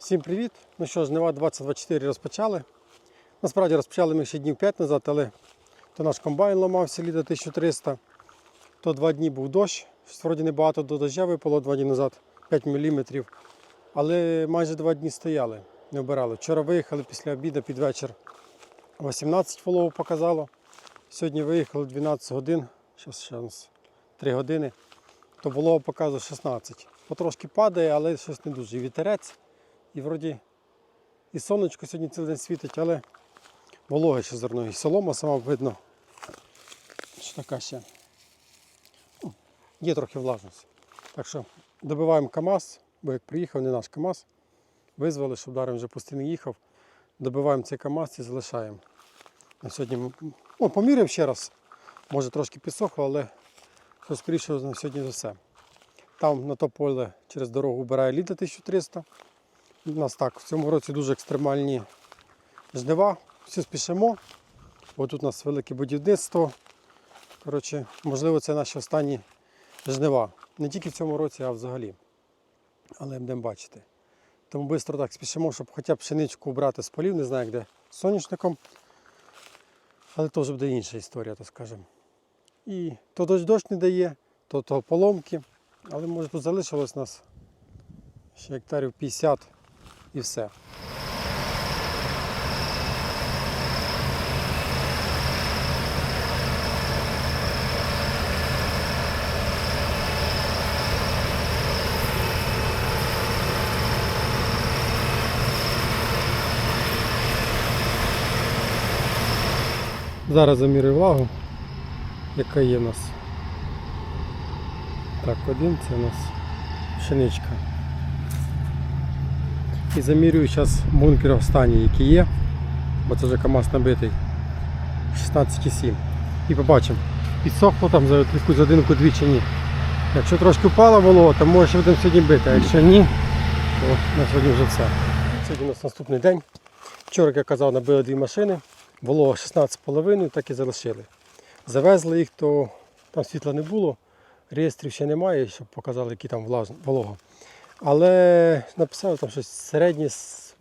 Всім привіт! Ну що, жнива 2024 розпочали. Насправді розпочали ми ще днів 5 назад, але то наш комбайн ламався літа 1300, то два дні був дощ, вроді небагато до дождя випало два дні назад, 5 мм. Але майже два дні стояли, не обирали. Вчора виїхали після обіду під вечір 18 волову показало. Сьогодні виїхали 12 годин, зараз ще 3 години, то волова показує 16. Потрошки падає, але щось не дуже. Вітерець. І вроді і сонечко сьогодні цілий день світить, але вологе ще зерно. І солома сама видно. Що така ще. Ну, Є трохи влажності. Так що добиваємо КАМАЗ, бо як приїхав, не наш КАМАЗ. Визвали, щоб Дарем вже постійно їхав. Добиваємо цей КАМАЗ і залишаємо. На сьогодні ну, поміряємо ще раз. Може трошки підсохло, але що скоріше на сьогодні за все. Там на то поле через дорогу вбирає літа 1300. У нас так, в цьому році дуже екстремальні жнива. Всі спішимо. Бо тут у нас велике будівництво. Коротше, можливо, це наші останні жнива. Не тільки в цьому році, а взагалі. Але будемо бачити. Тому швидко так спішимо, щоб хоча б пшеничку брати з полів, не знаю, де з соняшником. Але то вже буде інша історія, так скажемо. І то дощ дощ не дає, то, то поломки. Але може тут залишилось нас ще гектарів 50 і все. Зараз замірюю влагу, яка є в нас. Так, один це у нас пшеничка. І замірюю зараз бункер останній, який є, бо це вже КАМАЗ набитий 16,7. І побачимо, підсохло там за годинку дві чи ні. Якщо трошки впало волого, то може ще будемо сьогодні бити, а якщо ні, то на сьогодні вже все. Сьогодні у нас наступний день. Вчора, як я казав, набили дві машини, волого 16,5, так і залишили. Завезли їх, то там світла не було, реєстрів ще немає, щоб показали, які там волога. Але написали там щось середнє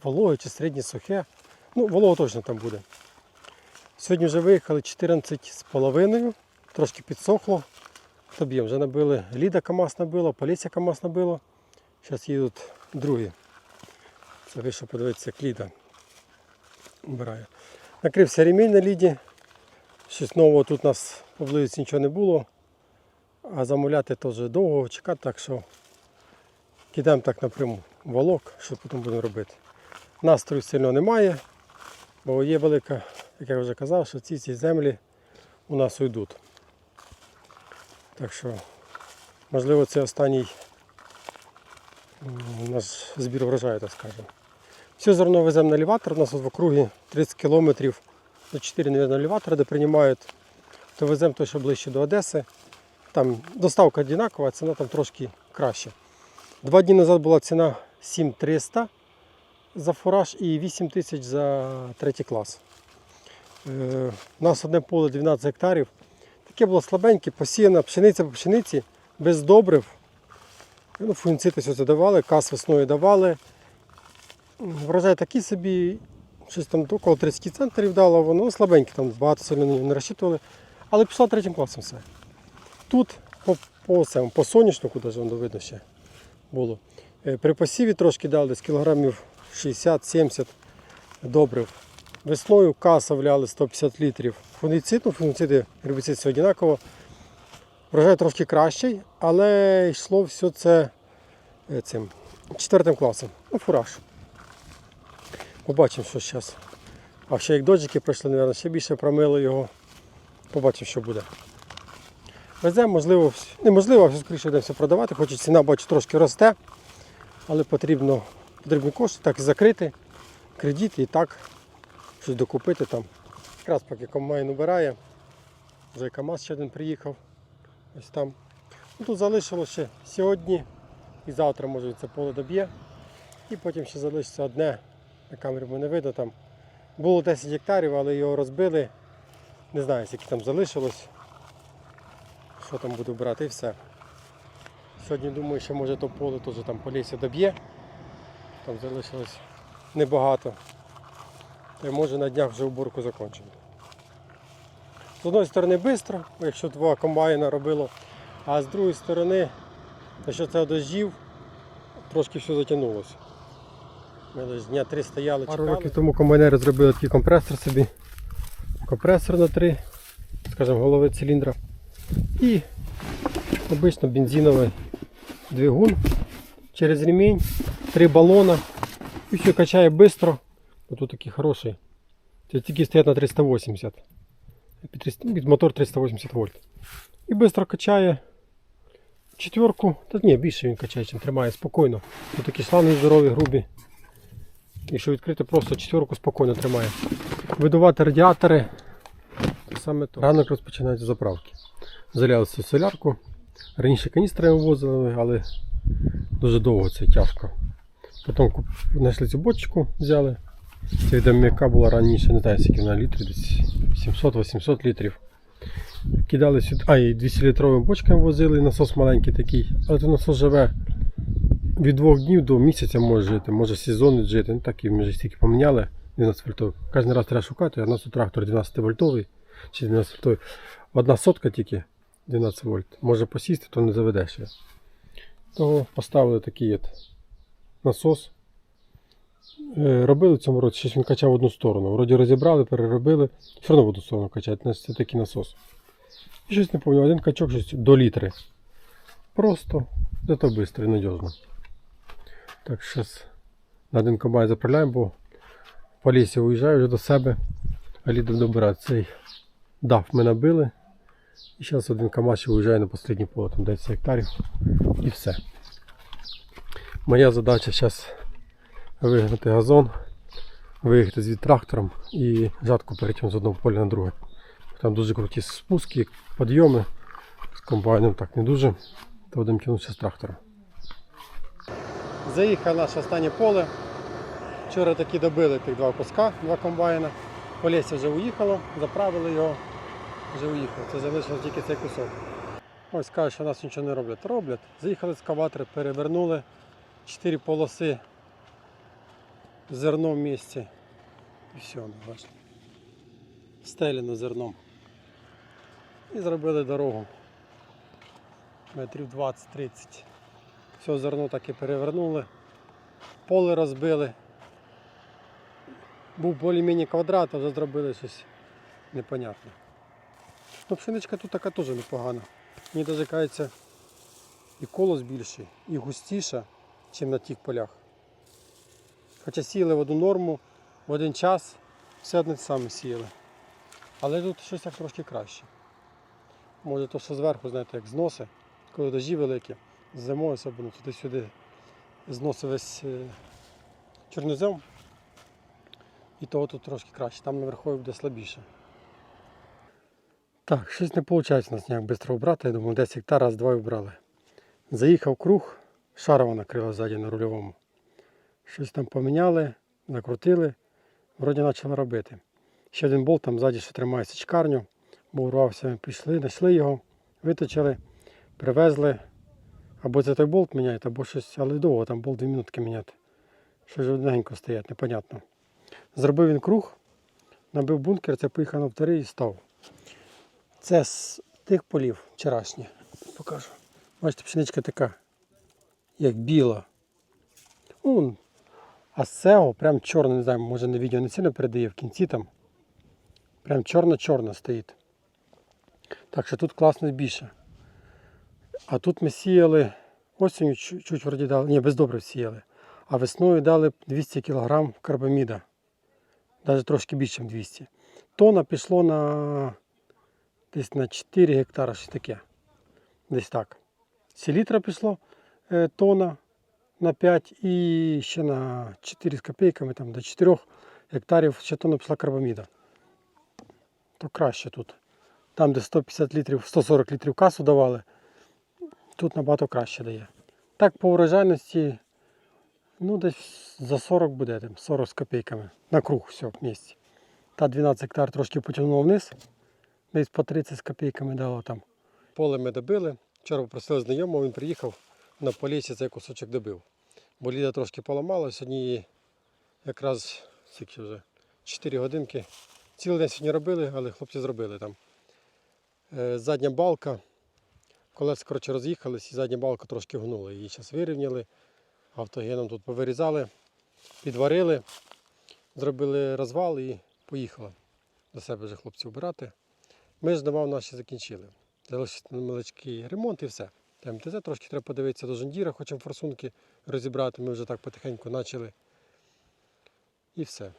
вологе чи середнє сухе. Ну, волого точно там буде. Сьогодні вже виїхали 14,5, трошки підсохло. Тобі вже набили. Ліда КАМАЗ набила, Полісся КАМАЗ набило. Зараз їдуть другі. Це вийшов подивитися, як Ліда вбирає. Накрився ремінь на ліді. Щось нового тут у нас поблизості нічого не було. А замовляти теж довго чекати, так що кидаємо так напряму волок, що потім будемо робити. Настрою сильно немає, бо є велика, як я вже казав, що ці, ці землі у нас уйдуть. Так що, можливо, це останній наш збір врожаю, так скажемо. Все зерно веземо на елеватор, у нас в округі 30 кілометрів до 4, мабуть, елеватора, де приймають, то веземо той, що ближче до Одеси. Там доставка однакова, ціна там трошки краще. Два дні назад була ціна 7300 за фураж і 8 тисяч за третій клас. Е, У нас одне поле 12 гектарів. Таке було слабеньке, посіяна пшениця по пшениці, без добрив. Ну, фунгіцити все це давали, кас весною давали. Врожай такий собі, щось там около 30 центрів дало, воно слабеньке, там багато сильно не розчитували. Але пішла третім класом все. Тут по, по, по соняшнику, навіть видно ще було. Е, При посіві трошки дали десь кілограмів 60-70 добрив. Весною каса вляли 150 літрів. Фунгіцид, ну фунгіциди, гербіцид все однаково. Врожай трошки кращий, але йшло все це е, цим четвертим класом. Ну, фураж. Побачимо, що зараз. А ще як дощики пройшли, мабуть, ще більше промили його. Побачимо, що буде. Веземо, можливо, неможливо, все скоріше йдемо все продавати, хоч ціна бачу трошки росте, але потрібно, потрібні кошти, так і закрити, кредит і так щось докупити там. Якраз поки комбайн убирає, вже КАМАЗ ще один приїхав. Ось там. Ну, тут залишилося ще сьогодні і завтра може це поле доб'є. І потім ще залишиться одне, на камері мене видно там. Було 10 гектарів, але його розбили. Не знаю, скільки там залишилось. Що там буду брати і все. Сьогодні думаю, що може то поле теж там по лісі доб'є. там залишилось небагато. Та й може на днях вже уборку закінчимо. З одної сторони швидко, якщо два комбайна робило, а з другої сторони, якщо це дождів, трошки все затягнулося. Ми десь дня три стояли, Пару років тому комбайнери зробили такий компресор собі. Компресор на три, скажімо, голови циліндра. І обично бензиновий двигун через ремінь, три балона. І все качає швидко. Тут такий хороший. Тільки стоять на 380. Під мотор 380 вольт. І швидко качає четверку. Та ні, більше він качає, чим тримає спокійно. Тут такі шланги здорові, грубі. Якщо відкрити, просто четверку спокійно тримає. Видувати радіатори. Це саме то. Ранок розпочинається заправки. Заляли цю солярку. Раніше каністрами возили, але дуже довго це тяжко. Потім знайшли цю бочку, взяли. Ця від м'яка була раніше, не знаю, скільки вона літрів, десь 700-800 літрів. Кидали сюди, а і 200 літровим бочками возили, насос маленький такий, але той насос живе від двох днів до місяця може жити, може сезон жити. Ну так і ми ж стільки поміняли 12 вольтовий. Кожен раз треба шукати, а у нас трактор 12 вольтовий чи 12 вольтовий. Одна сотка тільки 12 вольт. Може посісти, то не заведеш. його. Того поставили такий от насос. Е, Робили в цьому році, щось він качав в одну сторону. Вроді розібрали, переробили, все одно в одну сторону значить це такий насос. І щось не пам'ятаю, один качок щось до літри. Просто, зато швидко і надіжно. Так, зараз на один комбайн заправляємо, бо по лісі уїжджаю вже до себе, а лідом добирати цей дав ми набили. І зараз один КАМАЗ виїжджає на останнє поле, там 10 гектарів і все. Моя задача зараз вигнати газон, виїхати звід трактором і жатку перейти з одного поля на друге. Там дуже круті спуски, підйоми. З комбайном так не дуже. То будемо тягнутися з трактором. Заїхав наше останнє поле. Вчора таки добили тих два куска, два комбайна. Полісся вже уїхало, заправили його, вже уїхав. Це залишилось тільки цей кусок. Ось кажуть, що нас нічого не роблять. Роблять. Заїхали з каватри, перевернули чотири полоси зерно в місці. І все, бачите. Стелено зерном. І зробили дорогу. Метрів 20-30. Все зерно так і перевернули. Поле розбили. Був більш-менш квадрат, а зробили щось непонятне. Ну, пшеничка тут така теж непогана. Мені навіть кажеться, і колос більший, і густіша, ніж на тих полях. Хоча сіяли в одну норму, в один час, все одне саме сіяли. Але тут щось так трошки краще. Може то, що зверху, знаєте, як зноси, коли дожі великі, зимою особливо туди-сюди зносить весь е, чорнозем. І того тут трошки краще, там наверху буде слабіше. Так, щось не виходить у нас ніяк швидко обрати. Я думаю, 10 гектар раз два вбрали. Заїхав круг, шарова накрила ззаді на рульовому. Щось там поміняли, закрутили, вроді почали робити. Ще один болт там ззаді, що тримає січкарню, бо урвався, пішли, знайшли його, виточили, привезли. Або це той болт міняють, або щось, але довго там болт 2 минутки міняти. Щось одненько стоять, непонятно. Зробив він круг, набив бункер, це поїхав на вторий і став. Це з тих полів вчорашні. Покажу. Бачите, пшеничка така, як біла. Ну, а з цього прям чорно, не знаю, може на відео не сильно передає в кінці там. Прям чорно-чорно стоїть. Так що тут класно більше. А тут ми сіяли осінню чуть, вроді дали, ні, без добрив сіяли. А весною дали 200 кг карбаміда. Навіть трошки більше, ніж 200. Тона пішло на десь на 4 гектара, щось таке. Десь так. Селітра пішло е, тона на 5 і ще на 4 з копійками, там, до 4 гектарів ще тонна пішла карбаміда. То краще тут. Там, де 150 літрів, 140 літрів касу давали, тут набагато краще дає. Так по урожайності, ну десь за 40 буде, там, 40 з копійками. На круг все в місці. Та 12 гектар трошки потягнуло вниз, десь по 30 з копійками дало там. Поле ми добили. Вчора попросили знайомого, він приїхав на полісі цей кусочок добив. бо ліда трошки поламала. Сьогодні якраз скільки вже 4 годинки. Цілий день сьогодні робили, але хлопці зробили там. Е, Задня балка, колеса коротше, роз'їхались і задня балка трошки гнула. Її зараз вирівняли, автогеном тут повирізали, підварили, зробили розвал і поїхала до себе вже хлопці вбирати. Ми ж давав наші закінчили. Залишився невеличкий ремонт і все. Та МТЗ трошки треба подивитися до жондіра, хочемо форсунки розібрати. Ми вже так потихеньку почали. І все.